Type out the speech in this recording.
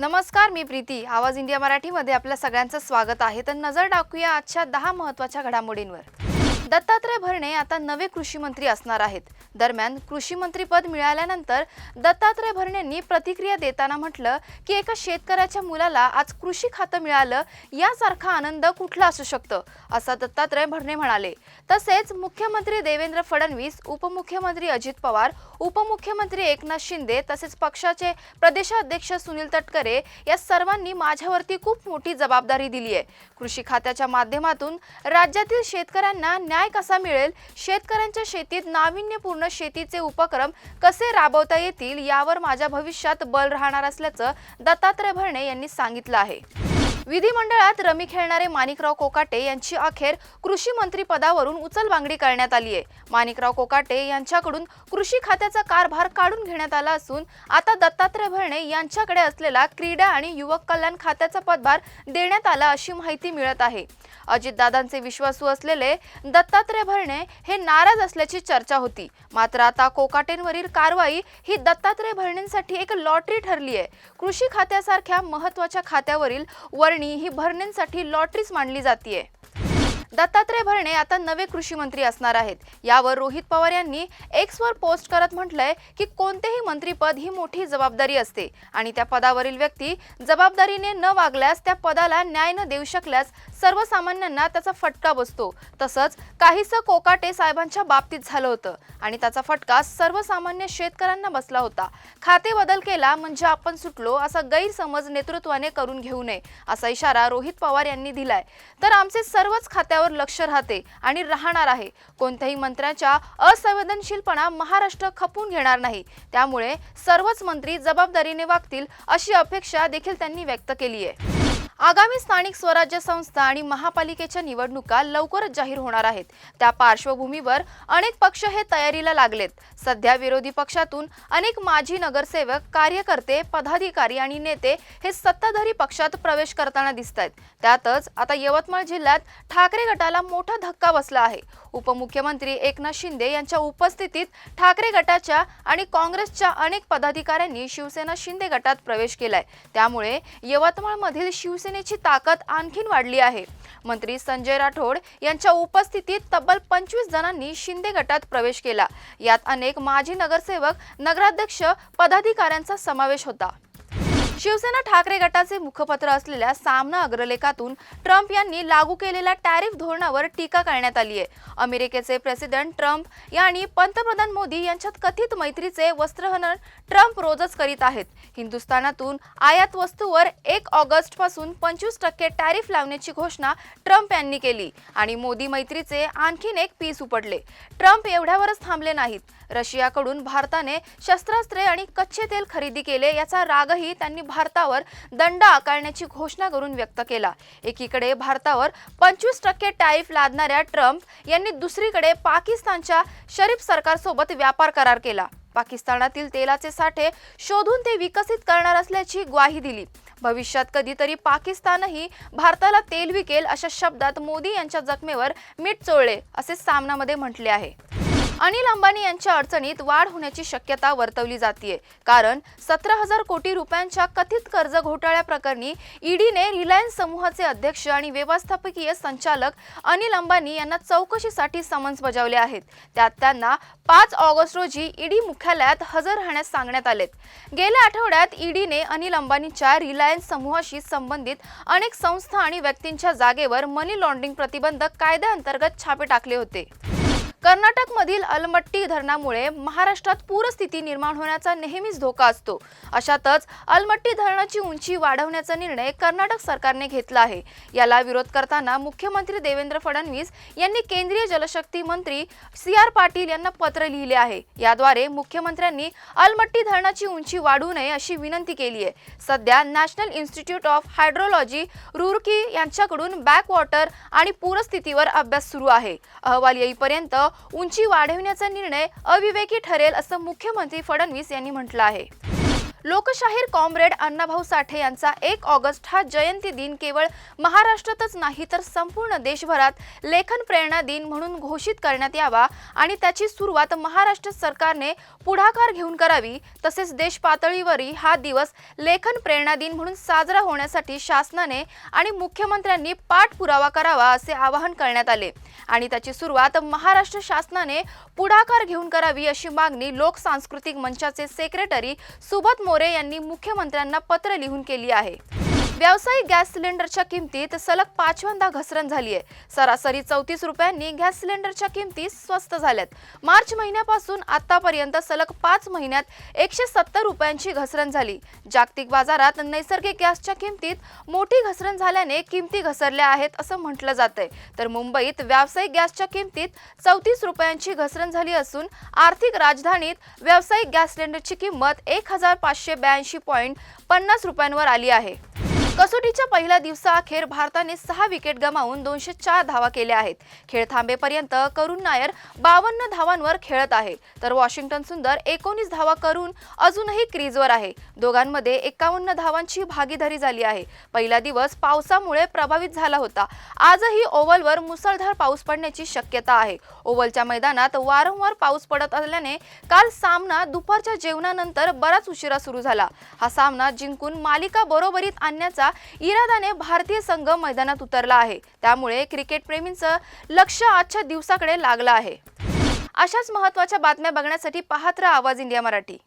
नमस्कार मी प्रीती. आवाज इंडिया मराठीमध्ये आपल्या सगळ्यांचं स्वागत आहे. तर नजर टाकूया आजच्या दहा महत्त्वाच्या घडामोडींवर. दत्तात्रय भरणे आता नवे कृषी मंत्री असणार आहेत. दरम्यान कृषी मंत्रीपद मिळाल्यानंतर दत्तात्रय भरणेंनी प्रतिक्रिया देताना म्हटलं की एका शेतकऱ्याच्या मुलाला आज कृषी खातं मिळालं यासारखा आनंद कुठला असू शकतं असं दत्तात्रय भरणे म्हणाले. तसेच मुख्यमंत्री देवेंद्र फडणवीस उपमुख्यमंत्री अजित पवार उपमुख्यमंत्री एकनाथ शिंदे तसेच पक्षाचे प्रदेशाध्यक्ष सुनील तटकरे या सर्वांनी माझ्यावरती खूप मोठी जबाबदारी दिली आहे कृषी खात्याच्या माध्यमातून राज्यातील शेतकऱ्यांना न्याय कसा मिळेल? शेतकऱ्यांच्या शेतीत नाविन्यपूर्ण शेतीचे उपक्रम कसे राबवता येतील? यावर माझ्या भविष्यात बल राहणार असल्याचं दत्तात्रय भरणे यांनी सांगितलं आहे. विधिमंडळात रमी खेळणारे माणिकराव कोकाटे यांची अखेर कृषी मंत्री पदावरून उचलबांगडी करण्यात आली आहे. माणिकराव कोकाटे यांच्याकडून कृषी खात्याचा कारभार काढून घेण्यात आला असून आता दत्तात्रय भरणे यांच्याकडे असलेला क्रीडा आणि युवक कल्याण खात्याचा पदभार देण्यात आला अशी माहिती मिळत आहे. अजितदादांचे विश्वासू असलेले दत्तात्रय भरणे हे नाराज असल्याची चर्चा होती. मात्र आता कोकाटेंवरील कारवाई ही दत्तात्रय भरणेंसाठी एक लॉटरी ठरली आहे. कृषी खात्यासारख्या महत्त्वाच्या खात्यावरील वर्ण ही भरण्यांसाठी लॉटरीच मानली जाते दत्तात्रय भरणे आता नवे कृषी मंत्री असणार आहेत. यावर रोहित पवार यांनी एक्सवर पोस्ट करत म्हटलंय की कोणतेही मंत्रीपद ही मोठी जबाबदारी असते आणि त्या पदावरील व्यक्ती जबाबदारीने न वागल्यास त्या पदाला न्याय न देऊ शकल्यास सर्वसामान्यांना त्याचा फटका बसतो. तसंच काहीसं कोकाटे साहेबांच्या बाबतीत झालं होतं आणि त्याचा फटका सर्वसामान्य शेतकऱ्यांना बसला होता. खाते बदल केला म्हणजे आपण सुटलो असा गैरसमज नेतृत्वाने करून घेऊ नये असा इशारा रोहित पवार यांनी दिलाय. तर आमचे सर्वच खात्यावर लक्ष राहते आणि राहणार आहे. कोणत्याही मंत्र्याच्या असंवेदनशीलपणा महाराष्ट्र खपून घेणार नाही. त्यामुळे सर्वच मंत्री जबाबदारीने वागतील अशी अपेक्षा देखील त्यांनी व्यक्त केली आहे. आगामी स्थानिक स्वराज्य संस्था आणि महापालिकेच्या निवडणुका लवकरच जाहीर होणार आहेत. त्या पार्श्वभूमीवर अनेक पक्ष हे तयारीला लागलेत. सध्या विरोधी पक्षातून अनेक माजी नगरसेवक कार्यकर्ते पदाधिकारी आणि नेते हे सत्ताधारी पक्षात प्रवेश करताना दिसत आहेत त्यातच आता यवतमाळ जिल्ह्यात ठाकरे गटाला मोठा धक्का बसला आहे. उपमुख्यमंत्री एकनाथ शिंदे यांच्या उपस्थितीत ठाकरे गटाच्या आणि काँग्रेसच्या अनेक पदाधिकाऱ्यांनी शिवसेना शिंदे गटात प्रवेश केलाय. त्यामुळे यवतमाळमधील शिवसेनेची ताकद आणखीन वाढली आहे. मंत्री संजय राठोड यांच्या उपस्थितीत तब्बल पंचवीस जणांनी शिंदे गटात प्रवेश केला. यात अनेक माजी नगरसेवक नगराध्यक्ष पदाधिकाऱ्यांचा समावेश होता. शिवसेना ठाकरे गटाचे मुखपत्र असलेल्या सामना अग्रलेखातून ट्रम्प यांनी लागू केलेल्या टॅरिफ धोरणावर टीका करण्यात आली आहे. अमेरिकेचे प्रेसिडेंट ट्रम्प यांनी पंतप्रधान मोदी यांच्यात कथित मैत्रीचे वस्त्रहनन ट्रम्प रोजच करीत आहेत. हिंदुस्थानातून आयात वस्तूवर एक ऑगस्टपासून पंचवीस टक्के टॅरिफ लावण्याची घोषणा ट्रम्प यांनी केली आणि मोदी मैत्रीचे आणखीन एक पीस उपडले. ट्रम्प एवढ्यावरच थांबले नाहीत. रशियाकडून भारताने शस्त्रास्त्रे आणि कच्चे तेल खरेदी केले याचा रागही त्यांनी भारतावर दंड आकारण्याची घोषणा करून व्यक्त केला. एकीकडे भारतावर पंचवीस टक्के टॅरिफ लादणाऱ्या ट्रम्प यांनी दुसरीकडे पाकिस्तानच्या शरीफ सरकारसोबत व्यापार करार केला. पाकिस्तानातील तेलाचे साठे शोधून ते विकसित करणार असल्याची ग्वाही दिली. भविष्यात कधीतरी पाकिस्तानही भारताला तेल विकेल अशा शब्दात मोदी यांच्या जखमेवर मीठ चोळले असे सामनामध्ये म्हटले आहे. अनिल अंबानी यांच्या अडचणीत वाढ होण्याची शक्यता वर्तवली जाते कारण सतरा हजार कोटी रुपयांच्या कथित कर्ज घोटाळ्याप्रकरणी ईडीने रिलायन्स समूहाचे अध्यक्ष आणि व्यवस्थापकीय संचालक अनिल अंबानी यांना चौकशीसाठी समन्स बजावले आहेत. त्यात त्यांना पाच ऑगस्ट रोजी ईडी मुख्यालयात हजर राहण्यास सांगण्यात आलेत. गेल्या आठवड्यात ईडीने अनिल अंबानीच्या रिलायन्स समूहाशी संबंधित अनेक संस्था आणि व्यक्तींच्या जागेवर मनी लॉन्ड्रिंग प्रतिबंधक कायद्याअंतर्गत छापे टाकले होते. कर्नाटकमधील अलमट्टी धरणामुळे महाराष्ट्रात पूरस्थिती निर्माण होण्याचा नेहमीच धोका असतो. अशातच अलमट्टी धरणाची उंची वाढवण्याचा निर्णय कर्नाटक सरकारने घेतला आहे. याला विरोध करताना मुख्यमंत्री देवेंद्र फडणवीस यांनी केंद्रीय जलशक्ती मंत्री सी आर पाटील यांना पत्र लिहिले आहे. याद्वारे मुख्यमंत्र्यांनी अलमट्टी धरणाची उंची वाढू नये अशी विनंती केली आहे. सध्या National Institute of Hydrology Roorkee यांच्याकडून बॅकवॉटर आणि पूरस्थितीवर अभ्यास सुरू आहे. अहवाल येईपर्यंत उंची वाढविण्याचा निर्णय अविवेकी ठरेल असं मुख्यमंत्री फडणवीस यांनी म्हटलं आहे. लोकशाहीर कॉम्रेड अण्णाभाऊ साठे यांचा एक ऑगस्ट हा जयंती दिन केवळ महाराष्ट्रातच नाही तर संपूर्ण देशभरात लेखन प्रेरणा दिन म्हणून घोषित करण्यात यावा आणि त्याची सुरुवात महाराष्ट्र सरकारने पुढाकार घेऊन करावी. तसेच देश पातळीवरही हा दिवस लेखन प्रेरणा दिन म्हणून साजरा होण्यासाठी शासनाने आणि मुख्यमंत्र्यांनी पाठपुरावा करावा असे आवाहन करण्यात आले. आणि त्याची सुरुवात महाराष्ट्र शासनाने पुढाकार घेऊन करावी अशी मागणी लोक सांस्कृतिक मंचाचे सेक्रेटरी सुबत मोरे यांनी मुख्यमंत्र्यांना पत्र लिहून केली आहे. व्यावसायिक गॅस सिलेंडरच्या किमतीत सलग पाचव्यांदा घसरण झाली आहे. सरासरी चौतीस रुपयांनी गॅस सिलेंडरच्या किमती स्वस्त झाल्यात. मार्च महिन्यापासून आतापर्यंत सलग पाच महिन्यात एकशे सत्तर रुपयांची घसरण झाली. जागतिक बाजारात नैसर्गिक गॅसच्या किमतीत मोठी घसरण झाल्याने किमती घसरल्या आहेत असं म्हटलं जातंय. तर मुंबईत व्यावसायिक गॅसच्या किमतीत चौतीस रुपयांची घसरण झाली असून आर्थिक राजधानीत व्यावसायिक गॅस सिलेंडरची किंमत एक हजार पाचशे ब्याऐंशी पॉईंट पन्नास रुपयांवर आली आहे. कसोटीच्या पहिल्या दिवसाअखेर भारताने सहा विकेट गमावून दोनशे चार धावा केल्या आहेत. खेळ थांबेपर्यंत करुण नायर बावन्न धावांवर खेळत आहे. तर वॉशिंग्टन सुंदर एकोणीस धावा करून अजूनही क्रीजवर आहे. दोघांमध्ये एकावन्न धावांची भागीदारी झाली आहे. पहिला दिवस पावसामुळे प्रभावित झाला होता. आजही ओव्हलवर मुसळधार पाऊस पडण्याची शक्यता आहे. ओव्हलच्या मैदानात वारंवार पाऊस पडत असल्याने काल सामना दुपारच्या जेवणानंतर बराच उशिरा सुरू झाला. हा सामना जिंकून मालिका बरोबरीत आणण्याचा इरादाने भारतीय संघ मैदानात उतरला आहे. त्यामुळे क्रिकेट प्रेमींचं लक्ष आजच्या दिवसाकडे लागलं आहे. अशाच महत्त्वाच्या बातम्या बघण्यासाठी पाहत राहा आवाज इंडिया मराठी.